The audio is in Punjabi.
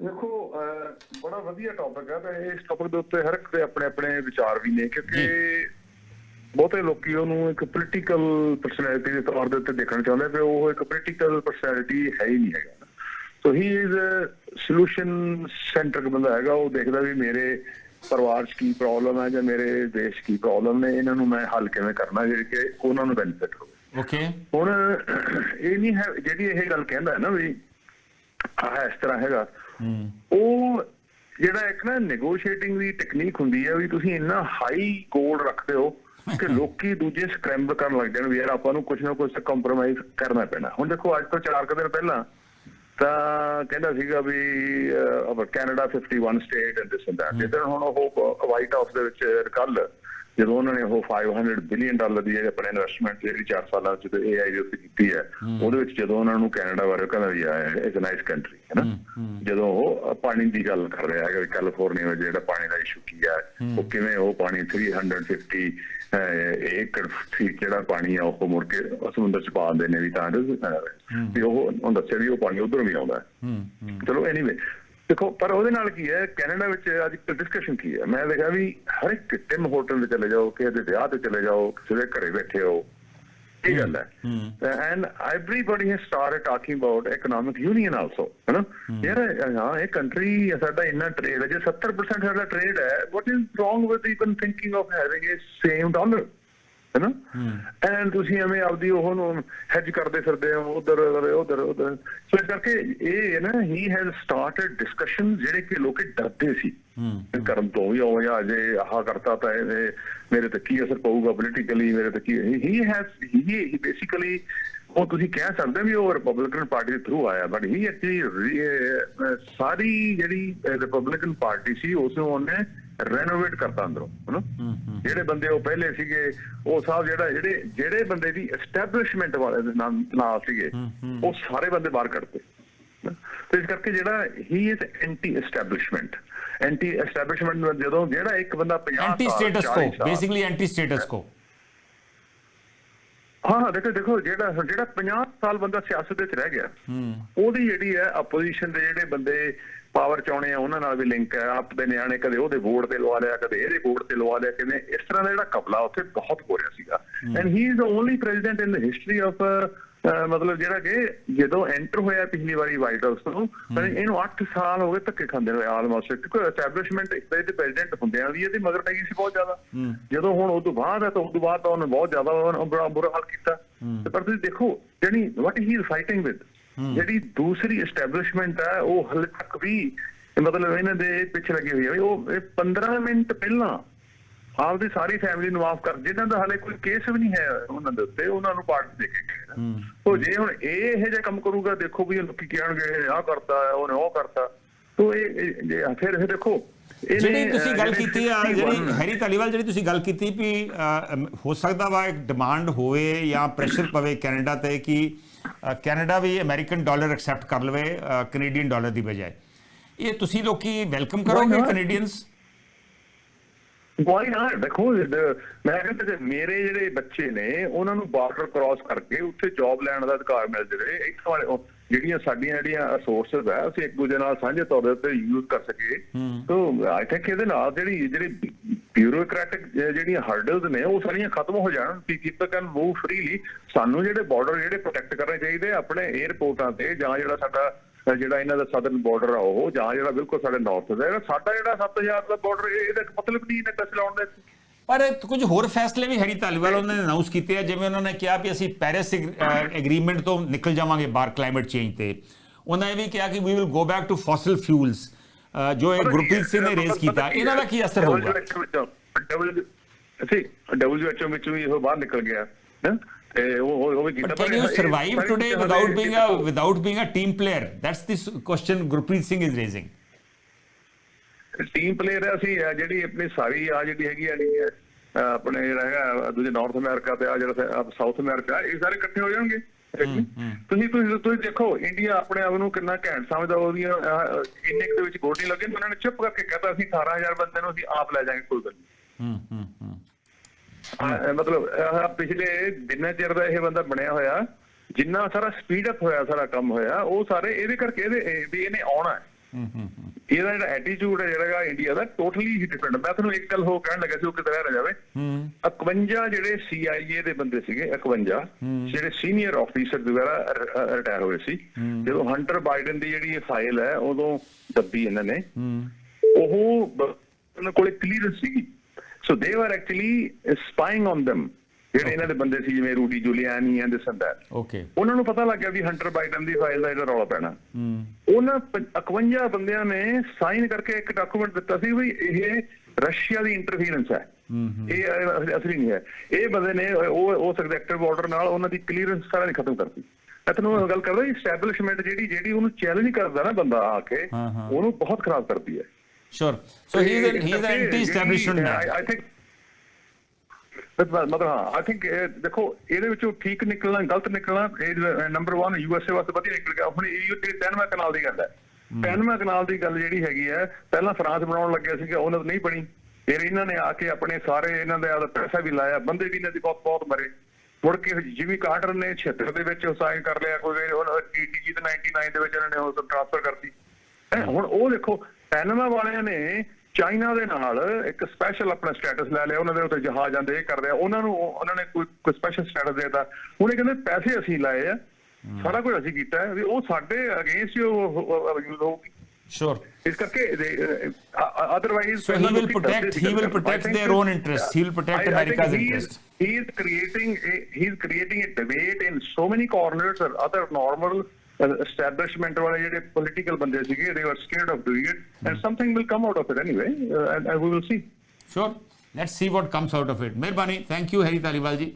ਦੇਖੋ ਬੜਾ ਵਧੀਆ ਟੌਪਿਕ ਹੈ ਤੇ ਇਸ ਟੌਪਿਕ ਦੇ ਉੱਤੇ ਹਰ ਇੱਕ ਦੇ ਆਪਣੇ ਆਪਣੇ ਵਿਚਾਰ ਵੀ ਨੇ ਕਿਉਂਕਿ ਬਹੁਤੇ ਲੋਕੀ ਉਹਨੂੰ ਇੱਕ ਪੋਲੀਟੀਕਲ ਪਰਸਨੈਲਿਟੀ ਦੇ ਤੌਰ ਦੇ ਉੱਤੇ ਦੇਖਣਾ ਚਾਹੁੰਦੇ ਤੇ ਉਹ ਇੱਕ ਪੋਲੀਟੀਕਲ ਪਰਸਨੈਲਿਟੀ ਹੈ ਹੀ ਨਹੀਂ ਹੈਗਾ। ਸੋ ਹੀ ਇਜ਼ ਸੋਲੂਸ਼ਨ ਸੈਂਟਰਕ ਬੰਦਾ ਹੈਗਾ ਉਹ ਦੇਖਦਾ ਵੀ ਮੇਰੇ ਪਰਿਵਾਰ 'ਚ ਕੀ ਪ੍ਰੋਬਲਮ ਹੈ ਜਾਂ ਮੇਰੇ ਦੇਸ਼ ਕੀ ਪ੍ਰੋਬਲਮ ਨੇ ਇਹਨਾਂ ਨੂੰ ਮੈਂ ਹੱਲ ਕਿਵੇਂ ਕਰਨਾ ਜਿਹੜੀ ਕਿ ਉਹਨਾਂ ਨੂੰ ਬੈਨੀਫਿਟ ਹੋਵੇ। ਓਕੇ ਹੁਣ ਇਹ ਨਹੀਂ ਹੈ ਜਿਹੜੀ ਇਹ ਗੱਲ ਕਹਿੰਦਾ ਹੈ ਨਾ ਵੀ ਆਹ ਇਸ ਤਰ੍ਹਾਂ ਹੈਗਾ ਉਹ ਜਿਹੜਾ ਇੱਕ ਨਾ ਨੈਗੋਸ਼ੀਏਟਿੰਗ ਦੀ ਟੈਕਨੀਕ ਹੁੰਦੀ ਹੈ ਵੀ ਤੁਸੀਂ ਇੰਨਾ ਹਾਈ ਗੋਲ ਰੱਖਦੇ ਹੋ ਕਿ ਲੋਕੀ ਦੂਜੇ ਸਕ੍ਰੈਂਬਲ ਕਰਨ ਲੱਗ ਜਾਣ ਵੀ ਯਾਰ ਆਪਾਂ ਨੂੰ ਕੁਝ ਨਾ ਕੁਝ ਕੰਪਰੋਮਾਈਜ਼ ਕਰਨਾ ਪੈਣਾ। ਹੁਣ ਦੇਖੋ ਅੱਜ ਤੋਂ 4 ਕੁ ਦਿਨ ਪਹਿਲਾਂ ਤਾਂ ਕਹਿੰਦਾ ਸੀਗਾ ਵੀ Canada 51 state and this and that ਜਿੱਦਾਂ ਹੁਣ ਉਹ ਵਾਈਟ ਹਾਊਸ ਦੇ ਵਿੱਚ ਕੱਲ ਜਦੋਂ ਉਹਨਾਂ ਨੇ ਉਹ 500 ਬਿਲੀਅਨ ਡਾਲਰ ਦੀ ਜਿਹੜੀ ਆਪਣੇ ਇਨਵੈਸਟਮੈਂਟ ਜਿਹੜੀ 4 ਸਾਲਾਂ ਚ ਤੇ AI ਦੇ ਉੱਤੇ ਕੀਤੀ ਹੈ ਉਹਦੇ ਵਿੱਚ ਜਦੋਂ ਉਹਨਾਂ ਨੂੰ ਕੈਨੇਡਾ ਬਾਰੇ ਕਹਿੰਦਾ ਵੀ ਇਟਸ ਅ ਨਾਈਸ ਕੰਟਰੀ ਹੈ ਨਾ? ਜਦੋਂ ਉਹ ਪਾਣੀ ਦੀ ਗੱਲ ਕਰ ਰਿਹਾ ਹੈਗਾ ਵੀ ਕੈਲੀਫੋਰਨੀਆ ਵਿੱਚ ਜਿਹੜਾ ਪਾਣੀ ਦਾ ਇਸ਼ੂ ਕੀ ਹੈ ਉਹ ਕਿਵੇਂ ਉਹ ਪਾਣੀ 350 ਅਹ, ਏਕੜ ਫੀਟ ਜਿਹੜਾ ਪਾਣੀ ਆ ਉਹ ਮੁੜ ਕੇ ਸਮੁੰਦਰ ਚ ਪਾ ਦਿੰਦੇ ਨੇ ਵੀ ਤਾਂ ਵੀ ਉਹ ਉਹ ਦੱਸਿਆ ਵੀ ਉਹ ਪਾਣੀ ਉਧਰੋਂ ਵੀ ਆਉਂਦਾ। ਹੈ ਚਲੋ ਐਨੀਵੇ ਦੇਖੋ ਪਰ ਉਹਦੇ ਨਾਲ ਕੀ ਹੈ? ਕੈਨੇਡਾ ਵਿੱਚ ਅੱਜ ਡਿਸਕਸ਼ਨ ਕੀ ਹੈ? ਮੈਂ ਦੇਖਿਆ ਵੀ ਹਰ ਇੱਕ ਟਿਮ ਹੋਟਲ ਤੇ ਚਲੇ ਜਾਓ ਕਿਸੇ ਦੇ ਵਿਆਹ ਤੇ ਚਲੇ ਜਾਓ ਕਿਸੇ ਦੇ ਘਰੇ ਬੈਠੇ ਹੋ ਇਹ ਗੱਲ ਹੈ। And everybody has started talking about economic union also ਹੈਨਾ ਯਾਰ ਹਾਂ ਇਹ ਕੰਟਰੀ ਸਾਡਾ ਇੰਨਾ ਟ੍ਰੇਡ ਹੈ ਜੇ 70% ਸਾਡਾ ਟ੍ਰੇਡ ਹੈ what is wrong with even thinking of having a same dollar ਹੈਨਾ ਐਂਡ ਤੁਸੀਂ ਐਵੇਂ ਆਪਦੀ ਉਹ ਨੂੰ ਹੈਜ ਕਰਦੇ ਫਿਰਦੇ ਹੋ ਉਧਰ ਉਧਰ ਉਧਰ। ਸੋ ਕਰਕੇ ਇਹ ਹੈ ਨਾ ਹੀ ਹੈਜ਼ ਸਟਾਰਟਡ ਡਿਸਕਸ਼ਨ ਜਿਹੜੇ ਕਿ ਲੋਕੀ ਡਰਦੇ ਸੀ। ਕਰਨ ਤੋਂ ਵੀ ਉਹ ਜਾਂ ਜੇ ਆਹ ਕਰਤਾ ਤਾਂ ਇਹ ਮੇਰੇ ਤੇ ਕੀ ਅਸਰ ਪਊਗਾ ਪੋਲੀਟੀਕਲੀ ਮੇਰੇ ਤੇ ਕੀ ਹੀ ਹੈਜ਼ ਹੀ ਬੇਸਿਕਲੀ ਉਹ ਤੁਸੀਂ ਕਹਿ ਸਕਦੇ ਵੀ ਉਹ ਰਿਪਬਲਿਕਨ ਪਾਰਟੀ ਦੇ ਥਰੂ ਆਇਆ ਬਟ ਹੀ ਐਕਚੁਅਲੀ ਸਾਰੀ ਜਿਹੜੀ ਰਿਪਬਲਿਕਨ ਪਾਰਟੀ ਸੀ ਉਸ ਨੂੰ ਉਹਨੇ ਰੈਨੋਵੇਟ ਕਰਤਾ ਅੰਦਰੋਂ ਹਨਾ? ਜਿਹੜੇ ਬੰਦੇ ਉਹ ਪਹਿਲੇ ਸੀਗੇ ਉਹ ਸਭ ਜਿਹੜਾ ਜਿਹੜੇ ਜਿਹੜੇ ਬੰਦੇ ਦੀ ਐਸਟੈਬਲਿਸ਼ਮੈਂਟ ਵਾਲੇ ਦੇ ਨਾਮ ਨਾਲ ਸੀਗੇ ਉਹ ਸਾਰੇ ਬੰਦੇ ਬਾਹਰ ਕੱਢਤੇ ਤੇ ਇਸ ਕਰਕੇ ਜਿਹੜਾ he is anti establishment anti establishment ਜਦੋਂ ਜਿਹੜਾ ਇੱਕ ਬੰਦਾ 50 ਐਂਟੀ ਸਟੇਟਸ 40 ਕੋ ਬੇਸਿਕਲੀ ਐਂਟੀ ਸਟੇਟਸ ਕੋ ਹਾਂ ਹਾਂ ਦੇਖੋ ਦੇਖੋ ਜਿਹੜਾ ਜਿਹੜਾ 50 ਸਾਲ ਬੰਦਾ ਸਿਆਸਤ ਵਿੱਚ ਰਹਿ ਗਿਆ ਉਹਦੀ ਜਿਹੜੀ ਹੈ ਆਪੋਜੀਸ਼ਨ ਦੇ ਜਿਹੜੇ ਬੰਦੇ ਪਾਵਰ ਚ ਆਉਣੇ ਆ ਉਹਨਾਂ ਨਾਲ ਵੀ ਲਿੰਕ ਹੈ। ਆਪ ਦੇ ਨਿਆਣੇ ਕਦੇ ਉਹਦੇ ਬੋਰਡ ਤੇ ਲਵਾ ਲਿਆ ਕਦੇ ਇਹਦੇ ਬੋਰਡ ਤੇ ਲਵਾ ਲਿਆ ਕਿਵੇਂ? ਇਸ ਤਰ੍ਹਾਂ ਦਾ ਜਿਹੜਾ ਕਪਲਾ ਉੱਥੇ ਬਹੁਤ ਹੋ ਰਿਹਾ ਸੀਗਾ। And he is president in the history of uh, uh ਮਤਲਬ ਜਿਹੜਾ ਕਿ ਜਦੋਂ ਐਂਟਰ ਹੋਇਆ ਪਿਛਲੀ ਵਾਰੀ ਵਾਈਟ ਹਾਊਸ ਤੋਂ ਤਾਂ ਇਹਨੂੰ 8 ਸਾਲ ਹੋ ਗਏ ਧੱਕੇ ਖਾਂਦੇ ਹੋਏ ਆਲਮੋਸਟ ਕਿਉਂਕਿ ਐਸਟੈਬਲਿਸ਼ਮੈਂਟ ਦੇ ਪ੍ਰੈਜ਼ੀਡੈਂਟ ਹੁੰਦਿਆਂ ਵੀ ਇਹਦੇ ਮਗਰ ਪੈ ਗਈ ਸੀ ਬਹੁਤ ਜ਼ਿਆਦਾ। ਜਦੋਂ ਹੁਣ ਉਸ ਤੋਂ ਬਾਅਦ ਹੈ ਤਾਂ ਉਸ ਤੋਂ ਬਾਅਦ ਤਾਂ ਉਹਨੇ ਬਹੁਤ ਜ਼ਿਆਦਾ ਬੁਰਾ ਹਾਲ ਕੀਤਾ। ਪਰ ਤੁਸੀਂ ਦੇਖੋ ਜਿਹੜੀ what he is fighting with ਜਿਹੜੀ ਦੂਸਰੀ ਐਸਟੈਬਲਿਸ਼ਮੈਂਟ ਹੈ ਉਹ ਹਲੇ ਤੱਕ ਵੀ ਮਤਲਬ ਇਹਨਾਂ ਦੇ ਪਿੱਛੇ ਲੱਗੀ ਹੋਈ ਹੈ ਉਹ ਇਹ 15 ਮਿੰਟ ਪਹਿਲਾਂ ਆਪਦੀ ਸਾਰੀ ਫੈਮਿਲੀ ਨੂੰ ਮਾਫ ਕਰ ਜਿਨ੍ਹਾਂ ਦਾ ਹਲੇ ਕੋਈ ਕੇਸ ਵੀ ਨਹੀਂ ਹੈ ਉਹਨਾਂ ਦੇ ਉੱਤੇ ਉਹਨਾਂ ਨੂੰ ਪਾਰਟ ਦੇ ਕੇ ਗਏ। ਉਹ ਜੇ ਹੁਣ ਇਹ ਇਹੋ ਜਿਹਾ ਕੰਮ ਕਰੂਗਾ ਦੇਖੋ ਵੀ ਇਹ ਲੋਕੀ ਕਹਿਣਗੇ ਆਹ ਕਰਤਾ ਹੈ ਉਹਨੇ ਉਹ ਕਰਤਾ। ਤੋ ਇਹ ਇਹ- ਜੇ ਫਿਰ ਫਿਰ ਦੇਖੋ ਜਿਹੜੀ ਤੁਸੀਂ ਗੱਲ ਕੀਤੀ ਆ 51 ਜਿਹੜੀ ਹੈਰੀ ਧਾਲੀਵਾਲ ਜਿਹੜੀ ਤੁਸੀਂ ਗੱਲ ਕੀਤੀ ਵੀ ਹੋ ਸਕਦਾ ਵਾ ਇੱਕ ਡਿਮਾਂਡ ਹੋਵੇ ਜਾਂ ਪ੍ਰੈਸ਼ਰ ਪਵੇ ਕੈਨੇਡਾ ਤੇ ਕਿ ਕੈਨੇਡਾ ਵੀ ਅਮਰੀਕਨ ਡਾਲਰ ਐਕਸੈਪਟ ਕਰ ਲਵੇ ਕੈਨੇਡੀਅਨ ਡਾਲਰ ਦੀ ਬਜਾਏ। ਇਹ ਤੁਸੀਂ ਲੋਕੀ ਵੈਲਕਮ ਕਰੋਗੇ? ਕੈਨੇਡੀਅਨਸ ਵਾਈ ਨਾ ਦੇਖੋ ਮੈਂ ਕਹਿੰਦਾ ਕਿ ਮੇਰੇ ਜਿਹੜੇ ਬੱਚੇ ਨੇ ਉਹਨਾਂ ਨੂੰ ਬਾਰਡਰ ਕ੍ਰਾਸ ਕਰਕੇ ਉੱਥੇ ਜੌਬ ਲੈਣ ਦਾ ਅਧਿਕਾਰ ਮਿਲ ਜਾਵੇ ਵਾਲੇ ਉਹ ਜਿਹੜੀਆਂ ਸਾਡੀਆਂ ਜਿਹੜੀਆਂ ਰਿਸੋਰਸਸ ਹੈ ਅਸੀਂ ਇੱਕ ਦੂਜੇ ਨਾਲ ਸਾਂਝੇ ਤੌਰ ਉੱਤੇ ਯੂਜ਼ ਕਰ ਸਕੀਏ। ਤੋ ਆਈ ਥਿੰਕ ਇਹਦੇ ਨਾਲ ਜਿਹੜੀ ਜਿਹੜੀ ਬਿਊਰੋਕ੍ਰੈਟਿਕ ਜਿਹੜੀਆਂ ਹਰਡਲਸ ਨੇ ਉਹ ਸਾਰੀਆਂ ਖਤਮ ਹੋ ਜਾਣ ਕਿ ਪੀਪਲ ਕੈਨ ਮੂਵ ਫ੍ਰੀਲੀ ਸਾਨੂੰ ਜਿਹੜੇ ਬਾਰਡਰ ਜਿਹੜੇ ਪ੍ਰੋਟੈਕਟ ਕਰਨੇ ਚਾਹੀਦੇ ਆ ਆਪਣੇ 에ਅਰਪੋਰਟਾਂ ਤੇ ਜਾਂ ਜਿਹੜਾ ਸਾਡਾ ਜਿਹੜਾ ਇਹਨਾਂ ਦਾ ਸਦਰਨ ਬਾਰਡਰ ਆ ਉਹ ਜਾਂ ਜਿਹੜਾ ਬਿਲਕੁਲ ਸਾਡੇ ਨਾਰਥ ਦਾ ਹੈ ਸਾਡਾ ਜਿਹੜਾ 7000 ਦਾ ਬਾਰਡਰ ਇਹਦਾ ਮਤਲਬ ਨਹੀਂ ਇਹਨੇ ਕਸ ਲਾਉਣ ਦਾ। ਪਰ ਕੁਝ ਹੋਰ ਫੈਸਲੇ ਵੀ ਹੈਰੀ ਧਾਲੀਵਾਲ ਉਹਨਾਂ ਨੇ ਅਨਾਉਂਸ ਕੀਤੇ ਆ ਜਿਵੇਂ ਉਹਨਾਂ ਨੇ ਕਿਹਾ ਵੀ ਅਸੀਂ ਪੈਰਿਸ ਐਗਰੀਮੈਂਟ ਤੋਂ ਨਿਕਲ ਜਾਵਾਂਗੇ ਬਾਹਰ ਕਲਾਈਮੇਟ ਚੇਂਜ ਤੇ। ਉਹਨਾਂ ਇਹ ਵੀ ਕਿਹਾ ਕਿ we will go back to fossil fuels ਜੋ ਇਹ ਗੁਰਪ੍ਰੀਤ ਸਿੰਘ ਨੇ ਰੇਜ਼ ਕੀਤਾ ਇਹਨਾਂ ਦਾ ਕੀ ਅਸਰ ਹੋਊਗਾ? ਅਸੀਂ ਡਬਲਯੂਐਚਓ ਵਿੱਚ ਵੀ ਇਹ ਬਾਹਰ ਨਿਕਲ ਗਿਆ। ਹੈਂ? ਤੇ ਉਹ ਉਹ- ਵੀ ਕੀਤਾ But can you ਇਹ- survive ਸਾਰੀ today ਚੀਜ਼ਾਂ without ਦੇ- being a without being a team player? That's the s- question Gurpreet Singh is raising. Team player ਹੈ ਅਸੀਂ ਜਿਹੜੀ ਆਪਣੀ ਸਾਰੀ ਆ ਜਿਹੜੀ ਹੈਗੀ ਆ ਨਹੀਂ ਹੈ, ਆਪਣੇ ਜਿਹੜਾ ਹੈਗਾ ਦੂਜੇ ਨਾਰਥ ਅਮਰੀਕਾ ਤੇ ਆ ਜਿਹੜਾ ਸਾਊਥ ਅਮਰੀਕਾ ਇਹ ਸਾਰੇ ਇਕੱਠੇ ਹੋ ਜਾਣਗੇ ਤੁਸੀਂ ਤੁਸੀਂ ਤੁਸੀਂ ਦੇਖੋ ਇੰਡੀਆ ਆਪਣੇ ਆਪ ਨੂੰ ਕਿੰਨਾ ਘੈਂਟ ਸਮਝਦਾ ਉਹਦੀਆਂ ਇੰਨੇ ਦੇ ਵਿੱਚ ਗੋਲ ਨਹੀਂ ਲੱਗੇ ਉਹਨਾਂ ਨੇ ਚੁੱਪ ਕਰਕੇ ਕਹਤਾ ਅਸੀਂ 18000 ਬੰਦੇ ਨੂੰ ਅਸੀਂ ਆਪ ਲੈ ਜਾਾਂਗੇ ਕੋਈ ਗੱਲ ਨਹੀਂ hmm. ਅਹ ਮਤਲਬ ਪਿਛਲੇ ਦਿਨਾਂ ਚਿਰ ਦਾ ਇਹ ਬੰਦਾ ਬਣਿਆ ਹੋਇਆ ਜਿੰਨਾ ਸਾਰਾ ਸਪੀਡ ਅਪ ਹੋਇਆ ਸਾਰਾ ਕੰਮ ਹੋਇਆ ਉਹ ਸਾਰੇ ਇਹਦੇ ਕਰਕੇ ਇਹਦੇ ਇਹ ਵੀ ਇਹਨੇ ਆਉਣਾ ਹੈ। ਇਹਦਾ ਜਿਹੜਾ ਐਟੀਟਿਊਡ ਹੈ ਜਿਹੜਾ ਇੰਡੀਆ ਦਾ ਟੋਟਲੀ ਹੀ ਡਿਫਰੈਂਟ ਮੈਂ ਤੁਹਾਨੂੰ ਇੱਕ ਗੱਲ ਹੋ ਕਹਿਣ ਲੱਗਾ ਸੀ ਉਹ ਕਿਤੇ ਰਹਿ ਜਾਵੇ। 51 ਜਿਹੜੇ CIA ਦੇ ਬੰਦੇ ਸੀਗੇ 51 ਜਿਹੜੇ ਸੀਨੀਅਰ ਆਫੀਸਰ ਵਗੈਰਾ ਰਿਟਾਇਰ ਹੋਏ ਸੀ। ਜਦੋਂ ਹੰਟਰ ਬਾਈਡਨ ਦੀ ਜਿਹੜੀ ਫਾਈਲ ਹੈ ਉਦੋਂ ਦੱਬੀ ਇਹਨਾਂ ਨੇ। ਉਹ ਉਹਨਾਂ ਕੋਲੇ ਕਲੀਅਰੈਂਸ ਸੀ ਸੋ ਦੇ ਵਰ ਐਕਚੁਅਲੀ ਸਪਾਈਂਗ ਔਨ them. ਜਿਹੜੇ ਇਹਨਾਂ ਦੇ ਬੰਦੇ ਸੀ ਜਿਵੇਂ Rudy Giuliani and this and that okay ਉਹਨਾਂ ਨੂੰ ਪਤਾ ਲੱਗ ਗਿਆ ਵੀ ਹੰਟਰ ਬਾਈਡਨ ਦੀ ਫਾਈਲ ਦਾ ਇਹਦਾ ਰੌਲਾ ਪੈਣਾ ਉਹਨਾਂ ਪ- 51 ਬੰਦਿਆਂ ਨੇ ਸਾਈਨ ਕਰਕੇ ਇੱਕ ਡਾਕੂਮੈਂਟ ਦਿੱਤਾ ਸੀ ਵੀ ਇਹ ਰਸ਼ੀਆ ਦੀ ਇੰਟਰਫੀਰੈਂਸ ਹੈ ਇਹ ਅਸਲੀ ਨਹੀਂ ਹੈ ਇਹ ਬੰਦੇ ਨੇ ਉਹ ਉਸ ਐਗਜ਼ੈਕਟਿਵ ਆਰਡਰ ਨਾਲ ਉਹਨਾਂ ਦੀ ਕਲੀਅਰੈਂਸ ਸਾਰਾ ਨਹੀਂ ਖਤਮ ਕਰਤੀ ਮੈਂ ਤੁਹਾਨੂੰ ਇਹ ਗੱਲ ਕਰਦਾ ਇਸਟੈਬਲਿਸ਼ਮੈਂਟ ਜਿਹੜੀ ਜਿਹੜੀ ਉਹਨੂੰ ਚੈਲੰਜ ਕਰਦਾ ਨਾ ਬੰਦਾ ਆ ਕੇ। ਉਹਨੂੰ ਬਹੁਤ ਖਰਾਬ ਕਰਦੀ ਹੈ so he is he is an anti establishment man I think ਮਤਲਬ ਹਾਂ ਆਈ ਥਿੰਕ ਦੇਖੋ ਇਹਦੇ ਵਿੱਚੋਂ ਠੀਕ ਨਿਕਲਣਾ ਗਲਤ ਨਿਕਲਣਾ ਨੰਬਰ 1 ਯੂਐਸਏ ਵਾਸਤੇ ਵਧੀਆ ਨਿਕਲ ਗਿਆ ਹੁਣ ਇਹ ਜਿਹੜੀ ਪੈਨਮਾ ਕਨਾਲ ਦੀ ਗੱਲ ਹੈ ਪੈਨਮਾ ਕਨਾਲ ਦੀ ਗੱਲ ਜਿਹੜੀ ਹੈਗੀ ਹੈ ਪਹਿਲਾਂ ਫਰਾਂਸ ਬਣਾਉਣ ਲੱਗਿਆ ਸੀਗਾ ਉਹਨਾਂ ਨਹੀਂ ਬਣੀ ਫਿਰ ਇਹਨਾਂ ਨੇ ਆ ਕੇ ਆਪਣੇ ਸਾਰੇ ਇਹਨਾਂ ਦਾ ਆਪਦਾ ਪੈਸਾ ਵੀ ਲਾਇਆ ਬੰਦੇ ਵੀ ਇਹਨਾਂ ਦੀ ਬਹੁਤ ਬਹੁਤ ਮਰੇ ਮੁੜ ਕੇ ਜਿਮੀ ਕਾਰਟਰ ਨੇ 76 ਦੇ ਵਿੱਚ ਸਾਈਨ ਕਰ ਲਿਆ ਕੋਈ ਹੁਣ ਟੀਟੀਜੀ ਤੇ 99 ਦੇ ਵਿੱਚ ਇਹਨਾਂ ਨੇ ਉਹ ਟ੍ਰਾਂਸਫਰ ਕਰਤੀ ਹੁਣ ਉਹ ਦੇਖੋ ਪੈਨਮਾ ਵਾਲਿਆਂ ਨੇ ਚਾਈਨਾ ਦੇ ਨਾਲ ਇੱਕ ਸਪੈਸ਼ਲ ਆਪਣਾ ਸਟੇਟਸ ਲੈ ਲਿਆ ਉਹਨਾਂ ਦੇ ਉੱਤੇ ਜਹਾਜ਼ ਆਂਦੇ ਇਹ ਕਰਦੇ ਆ ਉਹਨਾਂ ਨੂੰ ਉਹ- ਉਹਨਾਂ ਨੇ ਕੋਈ ਕੋਈ ਸਪੈਸ਼ਲ ਸਟੇਟਸ ਦੇਤਾ ਇਹ ਕਹਿੰਦੇ ਪੈਸੇ ਅਸੀਂ ਲਾਏ ਆ ਸਾਰਾ ਕੁਝ ਅਸੀਂ ਕੀਤਾ ਹੈ ਵੀ ਉਹ ਸਾਡੇ ਅਗੇਂਸਟ ਯੂਜ਼ ਹੋਊਗੀ ਸ਼ੋਰ ਇਸ ਕਰਕੇ otherwise will protect- he will protect their own interests. He will protect America's interests. He is creating a, he is creating a debate in so many corners or other normal uh, establishment ਵਾਲੇ ਜਿਹੜੇ political ਬੰਦੇ ਸੀਗੇ they were scared of doing it and something will come out of it anyway uh, and, and we will see Sure. Let's see what comes out of it. ਮਿਹਰਬਾਨੀ thank you Harry Taliwal ji